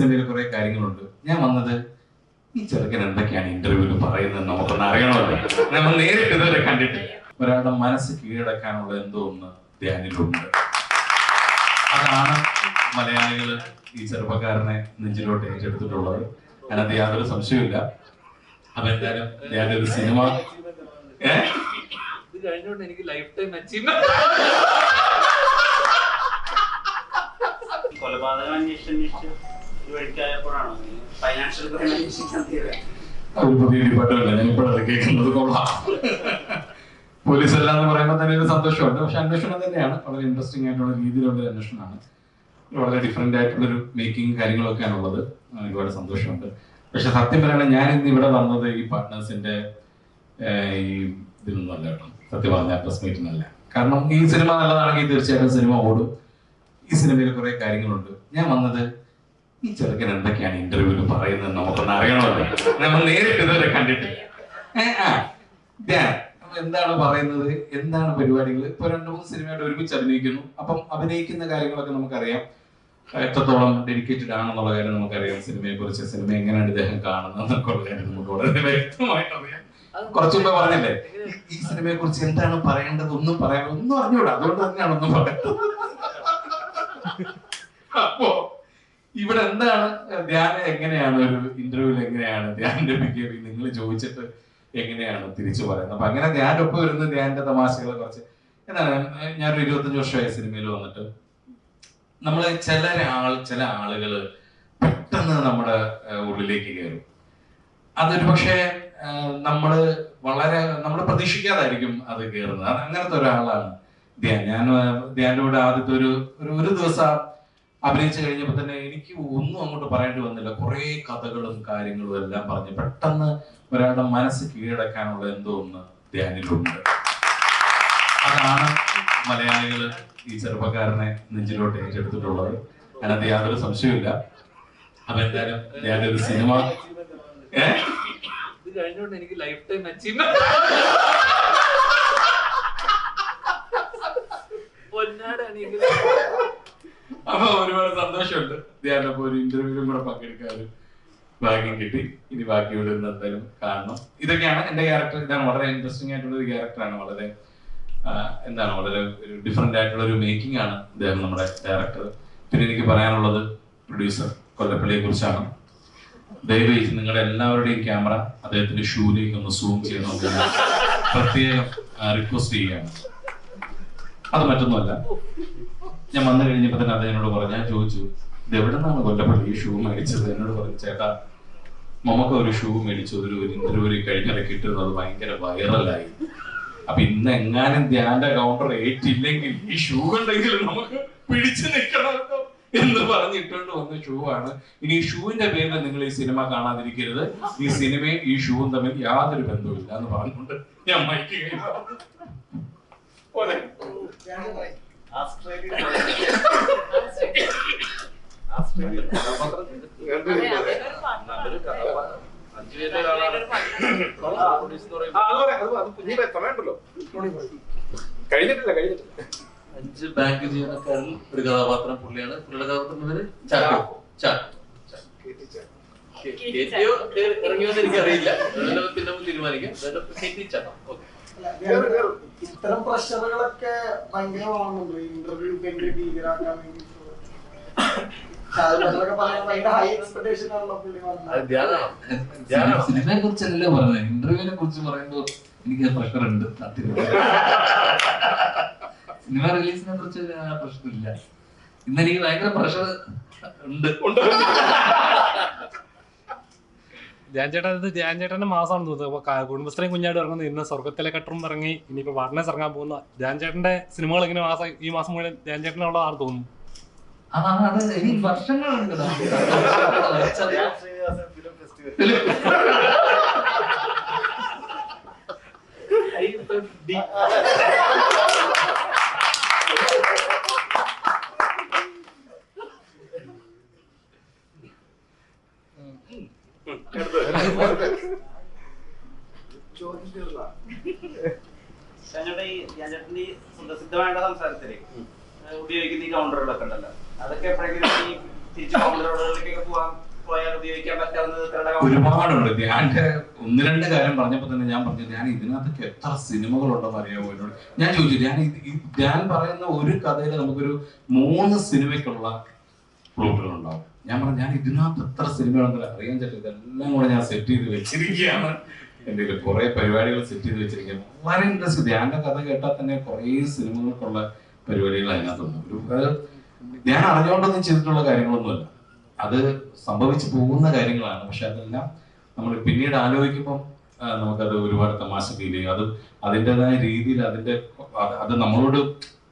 സിനിമയിൽ കുറെ കാര്യങ്ങളുണ്ട്. ഞാൻ വന്നത് ഈ ചെറുക്കൻ എന്തൊക്കെയാണ് ഇന്റർവ്യൂവിൽ പറയുന്നത് നമുക്കൊന്ന് അറിയണമല്ലോ. നമ്മൾ നേരിട്ട് ഇതുവരെ കണ്ടിട്ടില്ല. ഒരാളുടെ മനസ്സ് കീഴടക്കാനുള്ള എന്തോ ഒന്ന് ധ്യാനിലുണ്ട്. അതാണ് മലയാളികൾ ഈ ചെറുപ്പക്കാരനെ നെഞ്ചിലോട്ട് ഏറ്റെടുത്തിട്ടുള്ളത്. അതിനകത്ത് യാതൊരു സംശയമില്ല അപ്പൊ എന്തായാലും ഒരു സിനിമ എനിക്ക് ലൈഫ് ടൈം കൊലപാതകം അന്വേഷിച്ച് ഒരു പുതിയ പോലീസ് അല്ല എന്ന് പറയുമ്പോൾ തന്നെ ഒരു സന്തോഷമുണ്ട്. പക്ഷെ അന്വേഷണം തന്നെയാണ്. വളരെ ഇൻട്രസ്റ്റിംഗ് ആയിട്ടുള്ള രീതിയിലുള്ള അന്വേഷണമാണ്. വളരെ ഡിഫറെന്റ് ആയിട്ടുള്ള ഒരു മേക്കിംഗ് കാര്യങ്ങളൊക്കെയാണ് ഉള്ളത് ഒരുപാട് സന്തോഷമുണ്ട്. പക്ഷെ സത്യം പറയുകയാണെങ്കിൽ ഞാൻ ഇന്ന് ഇവിടെ വന്നത് ഈ പാർട്ട്നേഴ്സിന്റെ ഈ ഇതിനൊന്നും അല്ല കേട്ടോ. സത്യം പറഞ്ഞ പ്രസ് മീറ്റിനല്ല കാരണം ഈ സിനിമ നല്ലതാണെങ്കിൽ തീർച്ചയായിട്ടും സിനിമ ഓടും. ഈ സിനിമയിൽ കുറെ കാര്യങ്ങളുണ്ട്. ഞാൻ വന്നത് ഈ ചെറുക്കൻ എന്തൊക്കെയാണ് ഇന്റർവ്യൂവിൽ പറയുന്നത് നമുക്കൊന്ന് അറിയണമല്ലോ. നമ്മൾ നേരിട്ട് ഇതുവരെ കണ്ടിട്ടില്ല. എന്താണ് പറയുന്നത്? എന്താണ് പരിപാടികൾ ഇപ്പൊ രണ്ടു മൂന്ന് സിനിമയായിട്ട് ഒരുമിച്ച് അഭിനയിക്കുന്നു. അപ്പം അഭിനയിക്കുന്ന കാര്യങ്ങളൊക്കെ നമുക്കറിയാം. എത്രത്തോളം ഡെഡിക്കേറ്റഡ് ആണെന്നുള്ള കാര്യം നമുക്കറിയാം. സിനിമയെ കുറിച്ച് സിനിമ എങ്ങനെയാണ് ഇദ്ദേഹം കാണുന്നത് എന്നൊക്കെ ഉള്ള കാര്യം നമുക്ക് വളരെ വ്യക്തമായിട്ട് അറിയാം. കുറച്ചു മുമ്പേ പറഞ്ഞില്ലേ? ഈ സിനിമയെ കുറിച്ച് എന്താണ് പറയേണ്ടത്? ഒന്നും പറയാൻ ഒന്നും അറിഞ്ഞൂടാ അതുകൊണ്ട് തന്നെയാണ് ഒന്നും പറയുന്നത് അപ്പോ എന്താണ് ധ്യാനം എങ്ങനെയാണ് ഒരു ഇന്റർവ്യൂവിൽ എങ്ങനെയാണ് ധ്യാനിന്റെ ബിഹേവിയർ നിങ്ങൾ ചോദിച്ചിട്ട് എങ്ങനെയാണ് തിരിച്ചു പറയുന്നത്? അപ്പൊ അങ്ങനെ ധ്യാന ഒപ്പം വരുന്ന ധ്യാനിന്റെ തമാശകളെ കുറച്ച് എന്താണ് ഞാനൊരു ഇരുപത്തഞ്ച് വർഷമായ സിനിമയിൽ വന്നിട്ട്. നമ്മൾ ചില ആൾ ചില ആളുകൾ പെട്ടെന്ന് നമ്മുടെ ഉള്ളിലേക്ക് കയറും. അതൊരു പക്ഷേ നമ്മൾ വളരെ നമ്മൾ പ്രതീക്ഷിക്കാതായിരിക്കും അത് കയറുന്നത്. അത് അങ്ങനത്തെ ഒരാളാണ് ധ്യാൻ. ഞാൻ ധ്യാനിലൂടെ ആദ്യത്തെ ഒരു ഒരു ദിവസം അഭിനയിച്ചു കഴിഞ്ഞപ്പോൾ തന്നെ എനിക്ക് ഒന്നും അങ്ങോട്ട് പറയേണ്ടി വന്നില്ല. കുറെ കഥകളും കാര്യങ്ങളും എല്ലാം പറഞ്ഞ് പെട്ടെന്ന് ഒരാളുടെ മനസ്സ് കീഴടക്കാനുള്ള എന്തോ ഒന്ന് ധ്യാനിലുണ്ട്. അതാണ് മലയാളികൾ ഈ ചെറുപ്പക്കാരനെ നെഞ്ചിലോട്ട് ഏറ്റെടുത്തിട്ടുള്ളത്. അതിനകത്ത് യാതൊരു സംശയമില്ല അപ്പൊ എന്തായാലും ഞാനൊരു സിനിമ എനിക്ക് ലൈഫ് ടൈം അച്ചീവ്മെന്റ് അപ്പൊ ഒരുപാട് സന്തോഷമുണ്ട്. ധ്യാനപ്പോ ഒരു ഇന്റർവ്യൂവിലും കൂടെ പങ്കെടുക്കാൻ ഒരു ഭാഗ്യം കിട്ടി. ഇനി ബാക്കി ഇവിടെ നിന്ന് എന്തായാലും കാണണം. ഇതൊക്കെയാണ് എന്റെ ക്യാരക്ടർ ഇതാണ് വളരെ ഇൻട്രസ്റ്റിംഗ് ആയിട്ടുള്ള ഒരു ക്യാരക്ടറാണ് വളരെ എന്താണ് വളരെ ഒരു ഡിഫറെന്റ് ആയിട്ടുള്ള ഒരു മേക്കിംഗ് ആണ് അദ്ദേഹം നമ്മുടെ ഡയറക്ടർ പിന്നെ എനിക്ക് പറയാനുള്ളത് പ്രൊഡ്യൂസർ കൊല്ലപ്പള്ളിയെ കുറിച്ചാണ് ദയവായി നിങ്ങളുടെ എല്ലാവരുടെയും ക്യാമറ അദ്ദേഹത്തിന്റെ ഷൂയിലേക്ക് ഒന്ന് സൂം ചെയ്യണമെന്ന് ഞാൻ പ്രത്യേകം റിക്വസ്റ്റ് ചെയ്യുകയാണ്. അത് മറ്റൊന്നുമല്ല. ഞാൻ വന്നു കഴിഞ്ഞപ്പോ തന്നെ അത് എന്നോട് പറഞ്ഞു ഞാൻ ചോദിച്ചു ഇത് എവിടെ നിന്നാണ് കൊല്ലപ്പള്ളി ഈ ഷൂ മേടിച്ചത്? എന്നോട് പറഞ്ഞു ചേട്ടാ മമ്മക്ക് ഒരു ഷൂ മേടിച്ചു ഒരു ഇന്റർവ്യൂ കഴിഞ്ഞിടയ്ക്ക് ഇട്ടിരുന്നു അത് ഭയങ്കര വൈറലായി. അപ്പൊ ഇന്ന് എങ്ങാനും ധ്യാന്റെ കൗണ്ടർ ഏറ്റില്ലെങ്കിൽ ഈ ഷൂ ഉണ്ടെങ്കിലും നമുക്ക് പിടിച്ചു നിൽക്കണമല്ലോ എന്ന് പറഞ്ഞിട്ടുകൊണ്ട് വന്ന ഷൂ ആണ്. ഇനി ഈ ഷൂവിന്റെ പേരിൽ നിങ്ങൾ ഈ സിനിമ കാണാതിരിക്കരുത്. ഈ സിനിമയും ഈ ഷൂവും തമ്മിൽ യാതൊരു ബന്ധവുമില്ല എന്ന് പറഞ്ഞുകൊണ്ട് ഞാൻ മൈക്ക് കഴിഞ്ഞു കഴിഞ്ഞിട്ടില്ല കഴിഞ്ഞിട്ടില്ല അഞ്ച് ബാങ്ക് ജീവനക്കാരിൽ ഒരു കഥാപാത്രം പുള്ളിയാണ്. പുള്ളിയുടെ കഥാപാത്രം പേര് ചാക്കോ ചാക്കോ കേറ്റിയോ ഇറങ്ങിയോ എന്ന് എനിക്കറിയില്ല. പിന്നെ തീരുമാനിക്കാം. ചാക്കോ ഓക്കെ. ഇത്തരം പ്രഷറുകളൊക്കെ ഭയങ്കരമാണെന്നുണ്ട് ഇന്റർവ്യൂ ഭയങ്കര ഭീകരാക്കാൻ വേണ്ടി? സിനിമയെ കുറിച്ചല്ലേ പറഞ്ഞത് ഇന്റർവ്യൂവിനെ കുറിച്ച് പറയുമ്പോൾ എനിക്ക് പ്രഷർ ഉണ്ട്. സിനിമ റിലീസിനെ കുറിച്ച് പ്രശ്നമില്ല. ഇന്ന് എനിക്ക് ഭയങ്കര പ്രഷർ ഉണ്ട്. ധ്യാൻ ചേട്ടൻ ഇത് ധ്യാൻ ചേട്ടന്റെ മാസമാണ് തോന്നുന്നത് അപ്പൊ കുടുംബശ്രീയും കുഞ്ഞാട് ഇറങ്ങുന്നത് ഇന്ന് സ്വർഗത്തിലെ കട്ടറും ഇറങ്ങി. ഇനിയിപ്പോ വാർണസ് ഇറങ്ങാൻ പോകുന്ന ധ്യാൻ ചേട്ടന്റെ സിനിമകൾ ഇങ്ങനെ മാസം ഈ മാസം മുഴുവൻ ധ്യാൻ ചേട്ടനുള്ളതാണെന്ന് തോന്നുന്നു. ആ അത് ഇനി വർഷങ്ങളുണ്ട് ഫെസ്റ്റിവൽ ഞങ്ങളുടെ ഈ ഞാന്റെ ഈ സുപ്രസിദ്ധമായിട്ടുള്ള സംസാരത്തിൽ ഏഹ് ഉപയോഗിക്കുന്ന ഈ കൗണ്ടറുകളൊക്കെ ഉണ്ടല്ലോ. അതൊക്കെ എപ്പോഴെങ്കിലും ഈ തിരിച്ചു കൗണ്ടറുകളിലേക്കൊക്കെ പോകാൻ ഒരുപാടുണ്ട്. ഞാൻ ഒന്ന് രണ്ട് കാര്യം പറഞ്ഞപ്പോ തന്നെ ഞാൻ പറഞ്ഞു ഞാൻ ഇതിനകത്തൊക്കെ എത്ര സിനിമകളുണ്ടെന്ന് അറിയാമോ എന്നോട്? ഞാൻ ചോദിച്ചു ഞാൻ ഞാൻ പറയുന്ന ഒരു കഥയിൽ നമുക്കൊരു മൂന്ന് സിനിമയ്ക്കുള്ള പ്ലോട്ടുകളുണ്ടാവും ഞാൻ പറഞ്ഞു ഞാൻ ഇതിനകത്ത് എത്ര സിനിമകളുണ്ടെന്ന് അറിയാൻ പറ്റും ഇതെല്ലാം കൂടെ ഞാൻ സെറ്റ് ചെയ്ത് വെച്ചിരിക്കുകയാണ്. എന്റെ കയ്യിൽ കുറെ പരിപാടികൾ സെറ്റ് ചെയ്ത് വെച്ചിരിക്കുകയാണ്. വളരെ ഇൻട്രസ്റ്റ് ധ്യാന്റെ കഥ കേട്ടാൽ തന്നെ കുറെ സിനിമകൾക്കുള്ള പരിപാടികൾ അതിനകത്തുണ്ട് ഒരു ഞാൻ അറിഞ്ഞുകൊണ്ടൊന്നും ചെയ്തിട്ടുള്ള കാര്യങ്ങളൊന്നുമല്ല. അത് സംഭവിച്ചു പോകുന്ന കാര്യങ്ങളാണ്. പക്ഷെ അതെല്ലാം നമ്മൾ പിന്നീട് ആലോചിക്കുമ്പോൾ ആ, നമുക്കത് ഒരുപാട് തമാശ ഫീൽ ചെയ്യും. അത് അതിന്റെതായ രീതിയിൽ അതിന്റെ അത് അത് നമ്മളോട്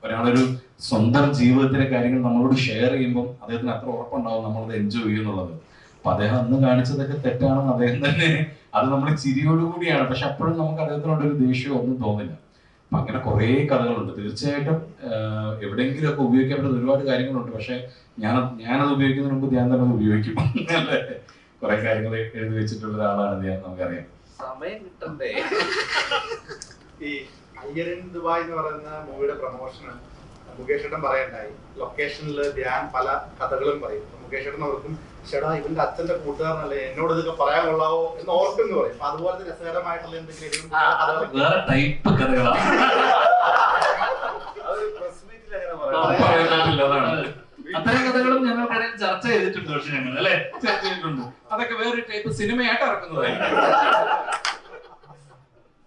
ഒരാളൊരു സ്വന്തം ജീവിതത്തിലെ കാര്യങ്ങൾ നമ്മളോട് ഷെയർ ചെയ്യുമ്പോൾ അദ്ദേഹത്തിന് അത്ര ഉറപ്പുണ്ടാവും നമ്മളത് എൻജോയ് ചെയ്യുന്നുള്ളത്. അപ്പൊ അദ്ദേഹം അന്ന് കാണിച്ചതൊക്കെ തെറ്റാണെന്ന് അദ്ദേഹം തന്നെ അത് നമ്മൾ ചിരിയോടുകൂടിയാണ് പക്ഷെ അപ്പോഴും നമുക്ക് അദ്ദേഹത്തിനോട് ഒരു ദേഷ്യമോ ഒന്നും തോന്നില്ല. അപ്പൊ അങ്ങനെ കുറേ കഥകളുണ്ട്. തീർച്ചയായിട്ടും ആഹ് എവിടെയെങ്കിലും ഒക്കെ ഉപയോഗിക്കാൻ പറ്റുന്ന ഒരുപാട് കാര്യങ്ങളുണ്ട്. പക്ഷെ ഞാൻ ഞാനത് ഉപയോഗിക്കുന്നതിന് മുമ്പ് ഞാൻ തന്നെ അത് ഉപയോഗിക്കും. അല്ലേ? കുറെ കാര്യങ്ങൾ എഴുതി വെച്ചിട്ടുള്ള ഒരാളാണ് ഞാൻ നമുക്കറിയാം. സമയം കിട്ടണ്ടേ? അയ്യരൻ ദുബായ് എന്ന് പറയുന്ന മൂവിയുടെ പ്രൊമോഷന് മുകേഷ് ഏട്ടൻ പറയണ്ടായി. ലൊക്കേഷനിൽ ധ്യാൻ പല കഥകളും പറയും. മുകേഷ് ഏട്ടൻ ഓർക്കും ചേടാ ഇവന്റെ അച്ഛന്റെ കൂട്ടുകാരനല്ലേ? എന്നോട് ഇതൊക്കെ പറയാൻ കൊള്ളാവോ? എന്ന് ഓർക്കും പറയും. അപ്പൊ അതുപോലത്തെ രസകരമായിട്ടുള്ള എന്തെങ്കിലും വേറെ ടൈപ്പ് കഥകളാണ്. അത്തരം കഥകളും ഞങ്ങൾക്കിടയിൽ ചർച്ച ചെയ്തിട്ടുണ്ട് പക്ഷെ ഞങ്ങൾ അല്ലെ? ചർച്ച ചെയ്തിട്ടുണ്ട്. അതൊക്കെ വേറൊരു ടൈപ്പ് സിനിമയായിട്ട് ഇറക്കുന്നതായിരിക്കും.